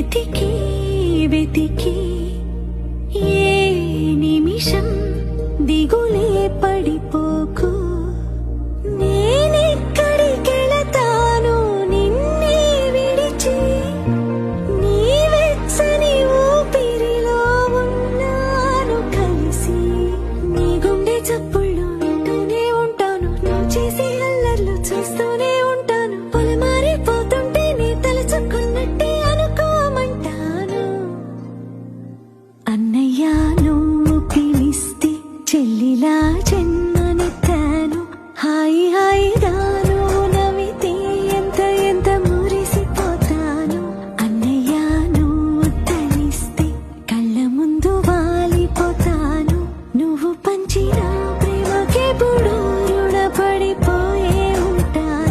వెతికి వెతికి ఏ నిమిషం దిగులే పడిపో చెల్లిలా చెన్నెత్తాను హాయి హాయిగా నువ్వు నవ్వితే ఎంత ఎంత మురిసిపోతాను. అన్నయ్య తనిస్తే కళ్ళ ముందు వాలిపోతాను. నువ్వు పంచిన ప్రేమకే